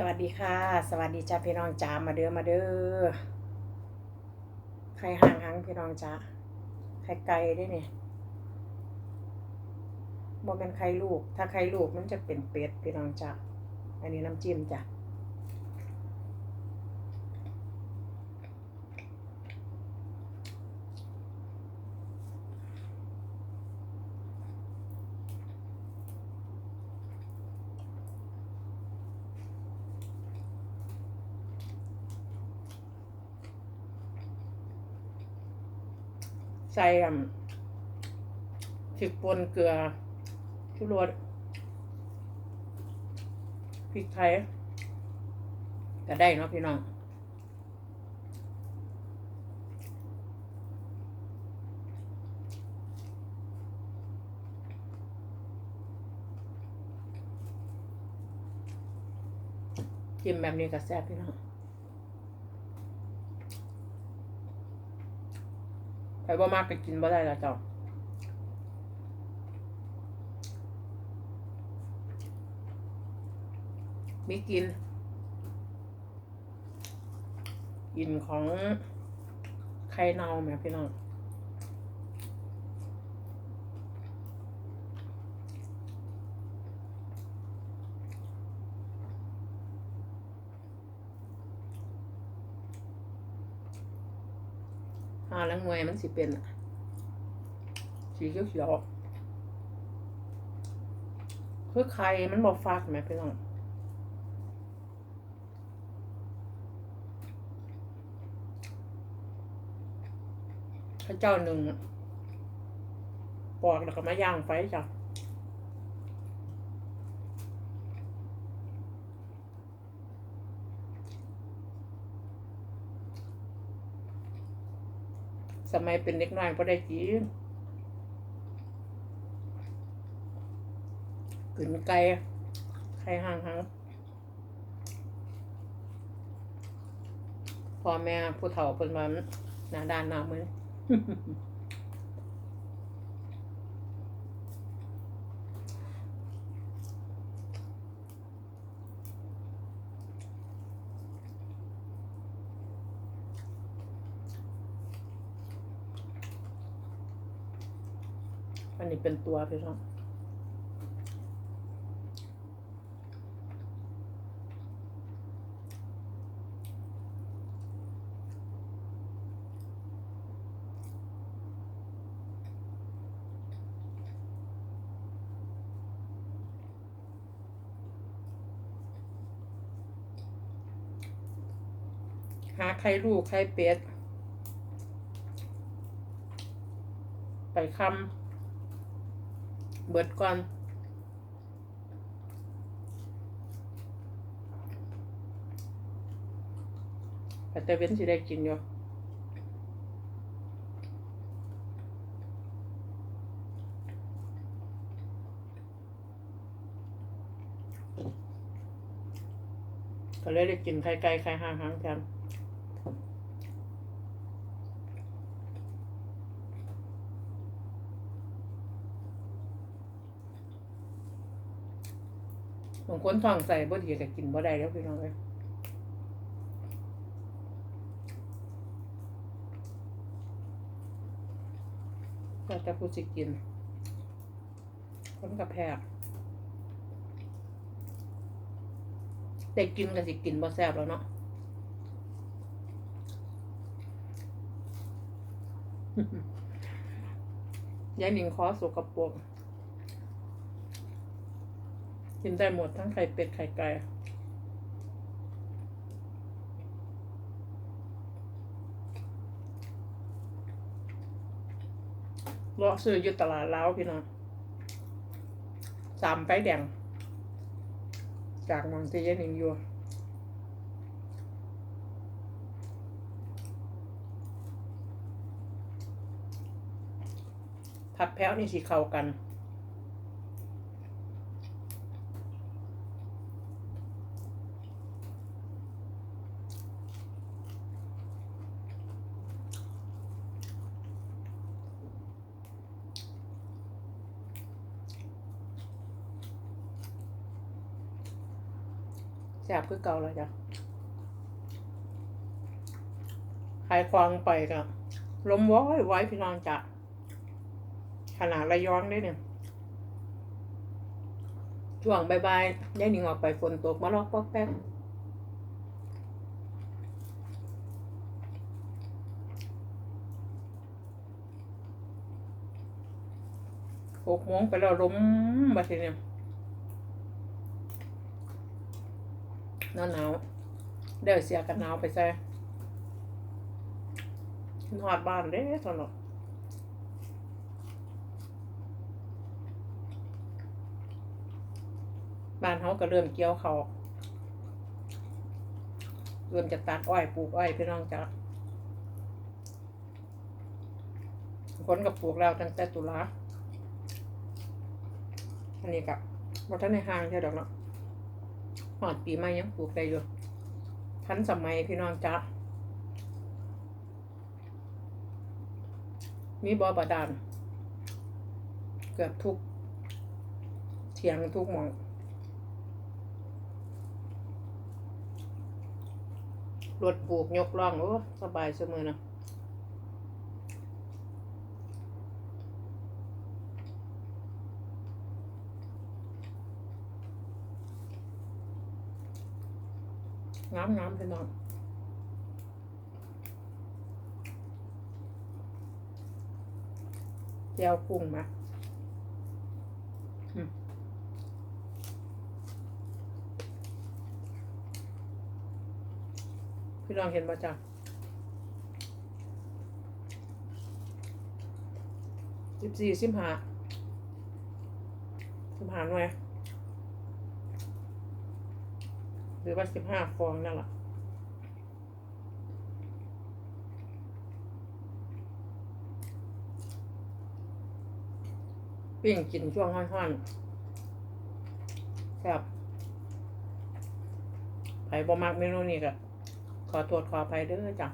สวัสดีค่ะ สวัสดีจ้าพี่น้องจ้ามาเด้อมาเด้อใครห่างหังพี่น้องจ้าใครไกลได้เนี่ยบ่เป็นใครลูก ถ้าใครลูกมันจะเป็นเป็ดพี่น้องจ้าอันนี้น้ำจิ้มจ้ะ ใส่อ่ำพริกป่นเกลือชูรสพริกไทยก็ได้เนาะพี่น้องจิ้มแบบนี้ก็แซ่บพี่น้อง ไปบ่มากก็กินบ่ได้ละเจ้ามีกิน กินของไข่เน่าแม่พี่น้อง หาแล้วหน่วยมันสิเป็นอะสีเขียวคือไข่มันบอกฟักไหมพี่น้องพระเจ้าหนึ่งปอกแล้วก็มาย่างไฟจ้ะ สมัยเป็นเด็กน้อยก็ได้กินกินไก่ไข่ห่างหางพ่อแม่ผู้เฒ่าเป็นมันหน้าด้านหน้ามือ นนี้เป็นตัวพี่น้องหาไข่ลูกไข่เป็ด ไปคำ เบิดก่อนแต่แต่เว้นสิได้กินอยู่ก็เลยได้กินไข่ไก่ไข่ห่างหางๆกัน บางคนท้องใส่บ่ดีก็กินบ่ได้แล้วพี่น้องเอ้ยก็จะผู้สิกิน คนกับแพกได้กินก็สิกินบ่แซ่บแล้วเนาะยายหนิงคอสกปรก กินได้หมดทั้งไข่เป็ด ไข่ไก่เลาะซื้ออยู่ตลาดเล้าวพี่น้องสามไฟแดง จากมองที่ยายหนิงอยู่ผัดแพ้วนี่สิเข้ากัน แซ่บคือเก่าแล้วจ้ะขายควางไปก็ลมว้อยไว้พี่น้องจ้ะขนาดระยองได้เนี่ยช่วงบายๆยายหนิงออกไปฝนตกมาลอกปอกแป๊กหกโมงไปแล้วลมบัดทีเนี่ย หนาวหนาวเดี๋ยวเสียกันหนาวไปใส่นอดบ้านเด้ตลอดบ้านเขาก็เริ่มเกี่ยวเขาเริ่มจะตัดอ้อยปลูกอ้อยพี่น้องจ้ะคนกับปลูกแล้วตั้งแต่ตุลาอันนี้กับวัฒนในห้างใช่ดอกเนาะ หอดปีใหม่ยังปลูกได้อยู่ทันสมัยพี่น้องจ้ะมีบ่อบาดาลเกือบทุกเถียงทุกหมองรถปลูกยกล่อง โอ้ สบายเสมอนะ งามงามพี่น้องเจียวกุ้งมาพี่น้องเห็นป่จ๊ะสิบสี่สิบห้าสิบห้าหน่วยห รือว่าสิบห้าฟองนั่นแหละปิ้งกินช่วงห้อนๆครับไผ่บ่มักเมนูนี้ก็ขอโทษขออภัยเด้อจ้ะ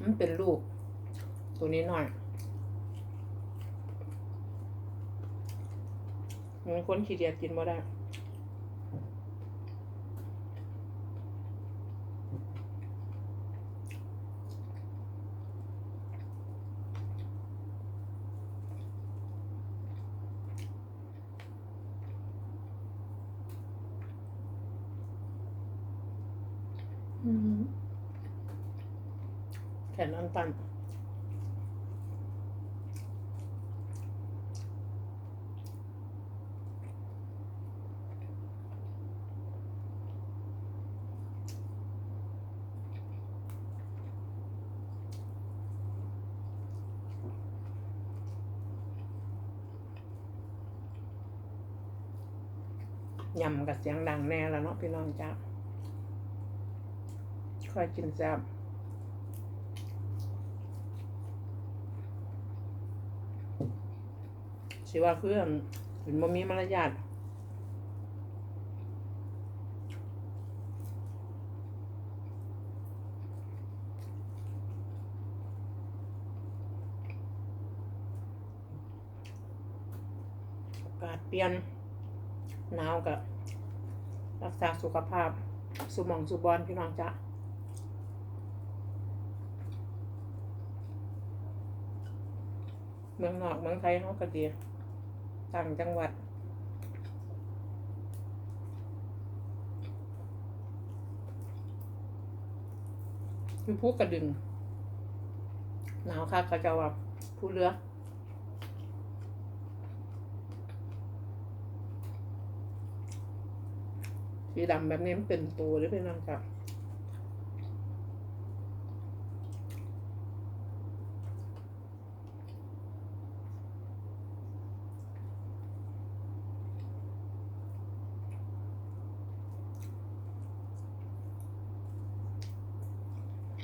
มันเป็นลูก ตัวนี้หน่อย มันคนขี้เดียดกินบ่ได้อืมแขนอันตัน ยำกับเสียงดังแน่แล้วเนาะพี่น้องจ้าค่อยกินแซ่บสิว่าเพื่อนเห็นบ่มีมารยาทอากาศเปลี่ยน หนาวกับรักษาสุขภาพ สุมองสุบอลพี่น้องจ้ะเมืองนอกเมืองไทยเขาก็ดีต่างจังหวัดอยู่ภูกระดึงหนาวค่ะเขาจะว่าผู้เรือ สีดำแบบนี้มันเป็นตัวหรือเป็นน้ำกับ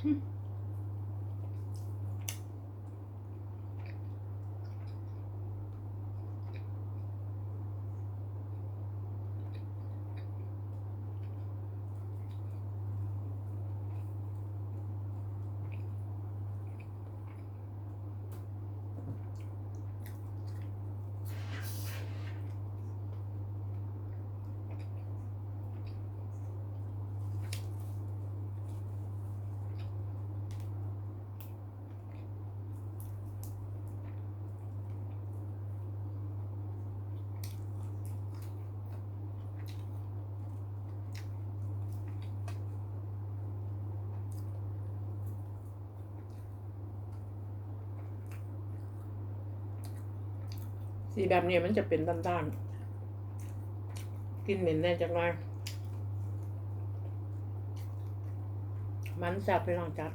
嗯。 สีแบบนี้มันจะเป็นด้านๆกินเหม็นแน่จังเลยมันแซ่บไปลองจัด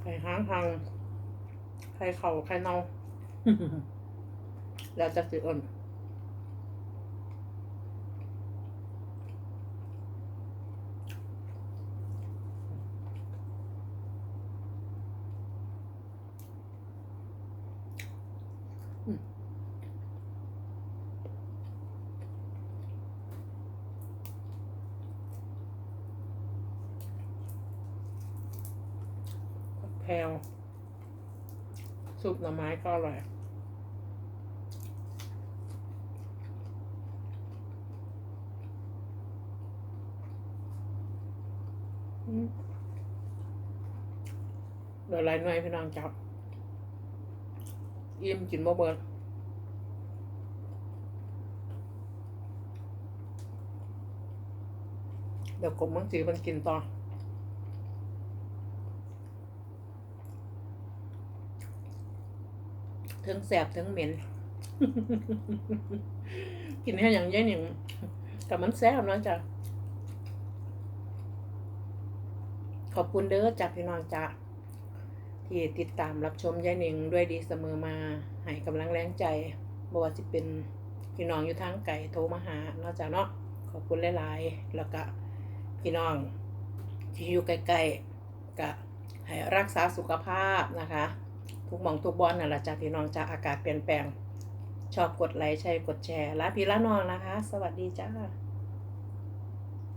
ไข่ห้างทางไข่เข่าไข่เน่าแล้วจะสิอ่อน ลวซุปหน่อไม้ก็อร่อยเดี๋ยวไรหน่อยพี่น้องจับอิ่มกินบ่เบิดเดี๋ยวกลมมังสีมันกินต่อ ทั้งแสบทั้งเหม็น กินแค่อย่างยัยหนึ่งแต่มันแซ่บเนาะจ้ะขอบคุณเด้อจ้ะพี่น้องจ้ะที่ติดตามรับชมยายหนิงด้วยดีเสมอมาให้กำลังแรงใจบว่าสิเป็นพี่น้องอยู่ทางไก่โทรมาหาเนาะจ้ะเนาะขอบคุณหลายๆ แล้วก็พี่น้องที่อยู่ใกล้ๆก็ให้รักษาสุขภาพนะคะ ทุกมองทุกบอลนั่นแหละจ้าพี่น้องจ้ะอากาศเปลี่ยนแปลง ชอบกดไลค์ใช่กดแชร์ลาพี่ละน้องนะคะ สวัสดีจ้า